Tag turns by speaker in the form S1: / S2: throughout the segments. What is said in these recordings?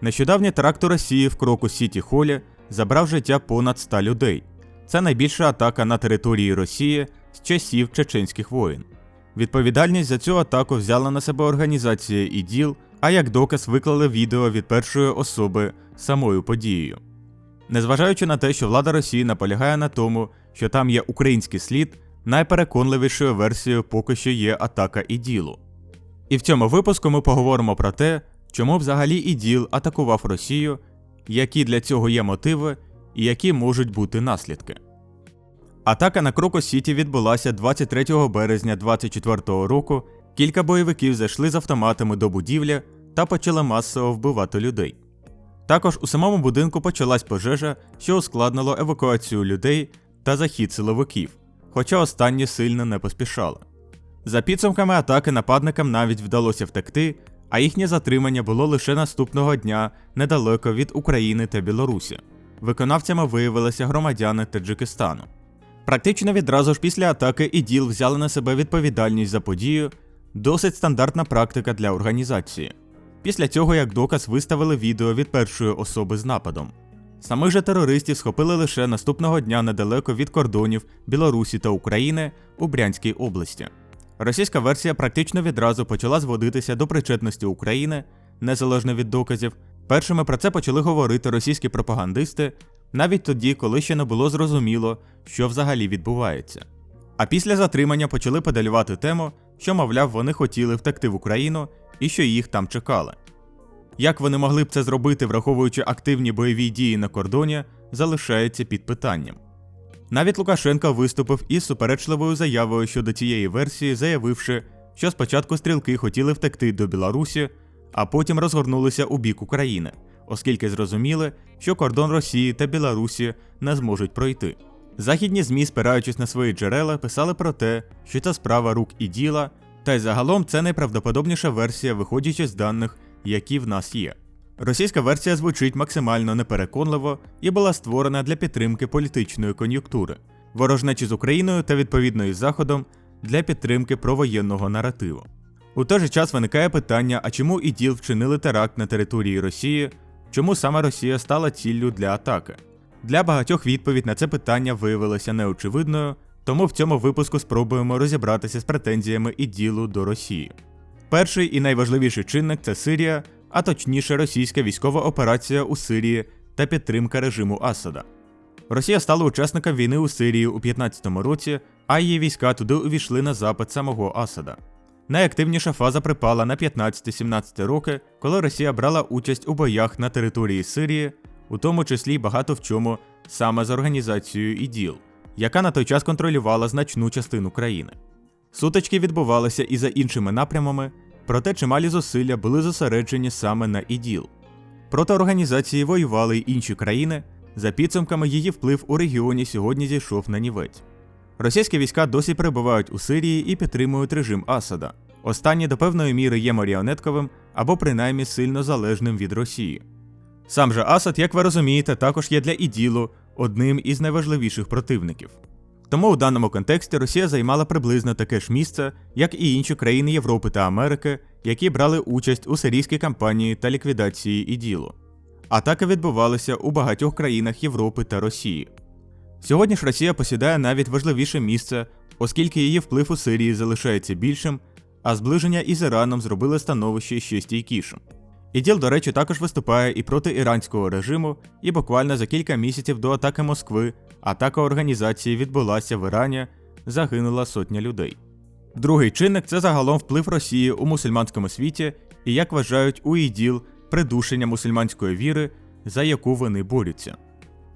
S1: Нещодавній теракт у Росії в Кроку Сіті Холі забрав життя понад 100 людей. Це найбільша атака на території Росії з часів чеченських воєн. Відповідальність за цю атаку взяла на себе організація ІДІЛ, а як доказ виклали відео від першої особи самою подією. Незважаючи на те, що влада Росії наполягає на тому, що там є український слід, найпереконливішою версією поки що є атака іділу. І в цьому випуску ми поговоримо про те, чому взагалі іділ атакував Росію, які для цього є мотиви і які можуть бути наслідки. Атака на Кроко Сіті відбулася 23 березня 2024 року. Кілька бойовиків зайшли з автоматами до будівлі та почали масово вбивати людей. Також у самому будинку почалась пожежа, що ускладнило евакуацію людей та захід силовиків, хоча останні сильно не поспішали. За підсумками атаки нападникам навіть вдалося втекти, а їхнє затримання було лише наступного дня недалеко від України та Білорусі. Виконавцями виявилися громадяни Таджикистану. Практично відразу ж після атаки іділ взяли на себе відповідальність за подію, досить стандартна практика для організації. Після цього, як доказ, виставили відео від першої особи з нападом. Самих же терористів схопили лише наступного дня недалеко від кордонів Білорусі та України у Брянській області. Російська версія практично відразу почала зводитися до причетності України, незалежно від доказів. Першими про це почали говорити російські пропагандисти, навіть тоді, коли ще не було зрозуміло, що взагалі відбувається. А після затримання почали подалювати тему, що, мовляв, вони хотіли втекти в Україну і що їх там чекали. Як вони могли б це зробити, враховуючи активні бойові дії на кордоні, залишається під питанням. Навіть Лукашенко виступив із суперечливою заявою щодо цієї версії, заявивши, що спочатку стрілки хотіли втекти до Білорусі, а потім розгорнулися у бік України, оскільки зрозуміли, що кордон Росії та Білорусі не зможуть пройти. Західні ЗМІ, спираючись на свої джерела, писали про те, що це справа рук і діла, та й загалом це найправдоподобніша версія, виходячи з даних, які в нас є. Російська версія звучить максимально непереконливо і була створена для підтримки політичної кон'юнктури, ворожнечі з Україною та відповідно із Заходом для підтримки провоєнного наративу. У той же час виникає питання, а чому іділ вчинили теракт на території Росії, чому саме Росія стала ціллю для атаки? Для багатьох відповідь на це питання виявилася неочевидною, тому в цьому випуску спробуємо розібратися з претензіями іділу до Росії. Перший і найважливіший чинник це Сирія, а точніше російська військова операція у Сирії та підтримка режиму Асада. Росія стала учасником війни у Сирії у 2015 році, а її війська туди увійшли на запит самого Асада. Найактивніша фаза припала на 15-17 роки, коли Росія брала участь у боях на території Сирії, у тому числі багато в чому саме з організацією ІДІЛ, яка на той час контролювала значну частину країни. Сутички відбувалися і за іншими напрямами, проте чималі зусилля були зосереджені саме на іділ. Проти організації воювали й інші країни, за підсумками її вплив у регіоні сьогодні зійшов на нівець. Російські війська досі перебувають у Сирії і підтримують режим Асада. Останній до певної міри є маріонетковим або принаймні сильно залежним від Росії. Сам же Асад, як ви розумієте, також є для іділу одним із найважливіших противників. Тому у даному контексті Росія займала приблизно таке ж місце, як і інші країни Європи та Америки, які брали участь у сирійській кампанії та ліквідації іділу. Атаки відбувалися у багатьох країнах Європи та Росії. Сьогодні ж Росія посідає навіть важливіше місце, оскільки її вплив у Сирії залишається більшим, а зближення із Іраном зробили становище ще стійкішим. Іділ, до речі, також виступає і проти іранського режиму, і буквально за кілька місяців до атаки Москви атака організації відбулася в Ірані, загинула сотня людей. Другий чинник це загалом вплив Росії у мусульманському світі і, як вважають у іділ, придушення мусульманської віри, за яку вони борються.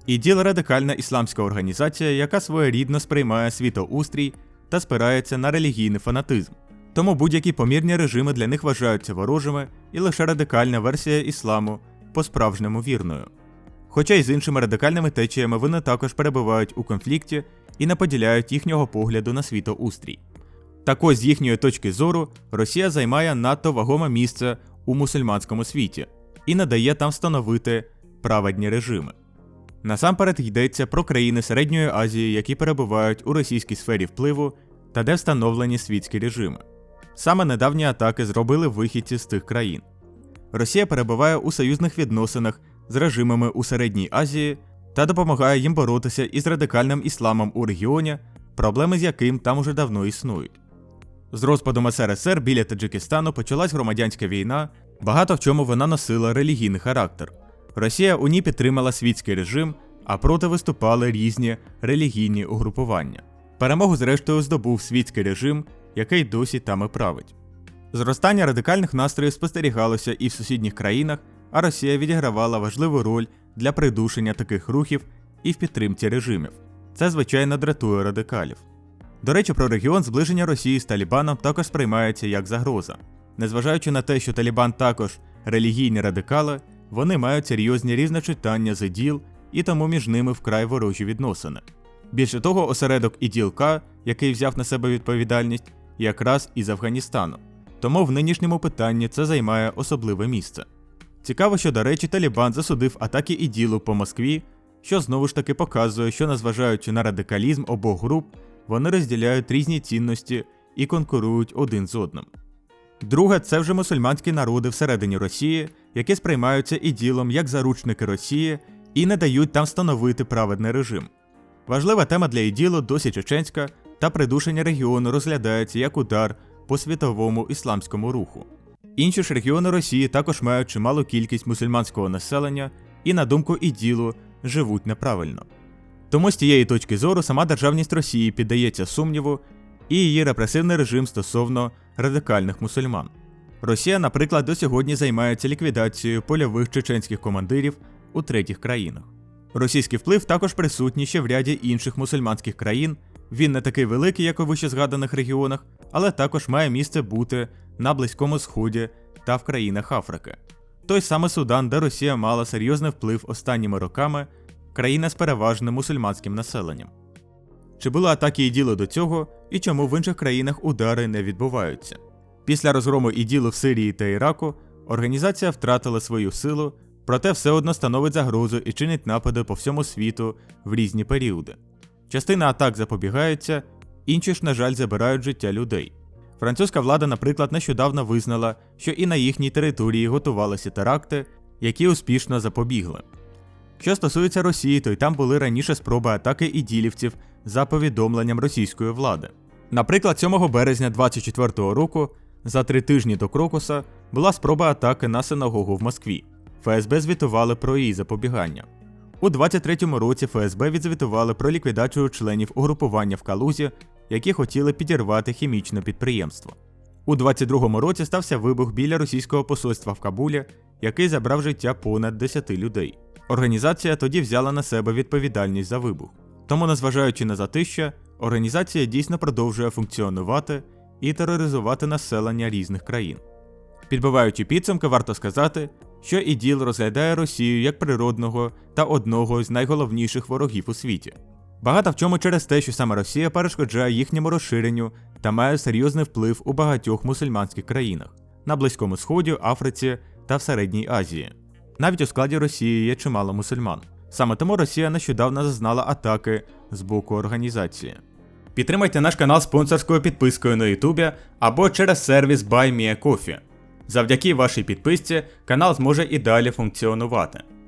S1: ІДІЛ радикальна ісламська організація, яка своєрідно сприймає світоустрій та спирається на релігійний фанатизм. Тому будь-які помірні режими для них вважаються ворожими, і лише радикальна версія ісламу по-справжньому вірною. Хоча й з іншими радикальними течіями вони також перебувають у конфлікті і не поділяють їхнього погляду на світоустрій. Так ось з їхньої точки зору Росія займає надто вагоме місце у мусульманському світі і не дає там встановити праведні режими. Насамперед йдеться про країни Середньої Азії, які перебувають у російській сфері впливу та де встановлені світські режими. Саме недавні атаки зробили вихідці з тих країн. Росія перебуває у союзних відносинах з режимами у Середній Азії та допомагає їм боротися із радикальним ісламом у регіоні, проблеми з яким там уже давно існують. З розпадом СРСР біля Таджикистану почалась громадянська війна, багато в чому вона носила релігійний характер. Росія у ній підтримала світський режим, а проти виступали різні релігійні угрупування. Перемогу, зрештою, здобув світський режим, який досі там і править. Зростання радикальних настроїв спостерігалося і в сусідніх країнах, а Росія відігравала важливу роль для придушення таких рухів і в підтримці режимів. Це, звичайно, дратує радикалів. До речі, про регіон зближення Росії з Талібаном також сприймається як загроза. Незважаючи на те, що Талібан також релігійні радикали, вони мають серйозні різночитання з іділ, і тому між ними вкрай ворожі відносини. Більше того, осередок іділ-К, який взяв на себе відповідальність, якраз із Афганістану. Тому в нинішньому питанні це займає особливе місце. Цікаво, що, до речі, Талібан засудив атаки іділу по Москві, що знову ж таки показує, що, незважаючи на радикалізм обох груп, вони розділяють різні цінності і конкурують один з одним. Друге, це вже мусульманські народи всередині Росії, які сприймаються іділом як заручники Росії і не дають там встановити праведний режим. Важлива тема для іділу досі чеченська, та придушення регіону розглядається як удар по світовому ісламському руху. Інші ж регіони Росії також мають чималу кількість мусульманського населення і, на думку іділу, живуть неправильно. Тому з тієї точки зору сама державність Росії піддається сумніву і її репресивний режим стосовно радикальних мусульман. Росія, наприклад, до сьогодні займається ліквідацією польових чеченських командирів у третіх країнах. Російський вплив також присутній ще в ряді інших мусульманських країн. Він не такий великий, як у вищезгаданих регіонах, але також має місце бути на Близькому Сході та в країнах Африки. Той самий Судан, де Росія мала серйозний вплив останніми роками, країна з переважним мусульманським населенням. Чи були атаки іділу до цього, і чому в інших країнах удари не відбуваються? Після розгрому іділу в Сирії та Іраку організація втратила свою силу, проте все одно становить загрозу і чинить напади по всьому світу в різні періоди. Частина атак запобігаються, інші ж, на жаль, забирають життя людей. Французька влада, наприклад, нещодавно визнала, що і на їхній території готувалися теракти, які успішно запобігли. Що стосується Росії, то й там були раніше спроби атаки іділівців за повідомленням російської влади. Наприклад, 7 березня 24-го року, за три тижні до Крокуса, була спроба атаки на синагогу в Москві. ФСБ звітували про її запобігання. У 23-му році ФСБ відзвітували про ліквідацію членів угрупування в Калузі, які хотіли підірвати хімічне підприємство. У 22-му році стався вибух біля російського посольства в Кабулі, який забрав життя понад 10 людей. Організація тоді взяла на себе відповідальність за вибух. Тому, незважаючи на затища, організація дійсно продовжує функціонувати і тероризувати населення різних країн. Підбиваючи підсумки, варто сказати, що іділ розглядає Росію як природного та одного з найголовніших ворогів у світі. Багато в чому через те, що саме Росія перешкоджає їхньому розширенню та має серйозний вплив у багатьох мусульманських країнах на Близькому Сході, Африці та в Середній Азії. Навіть у складі Росії є чимало мусульман. Саме тому Росія нещодавно зазнала атаки з боку організації. Підтримайте наш канал спонсорською підпискою на Ютубі або через сервіс BuyMeACoffee. Завдяки вашій підписці канал зможе і далі функціонувати.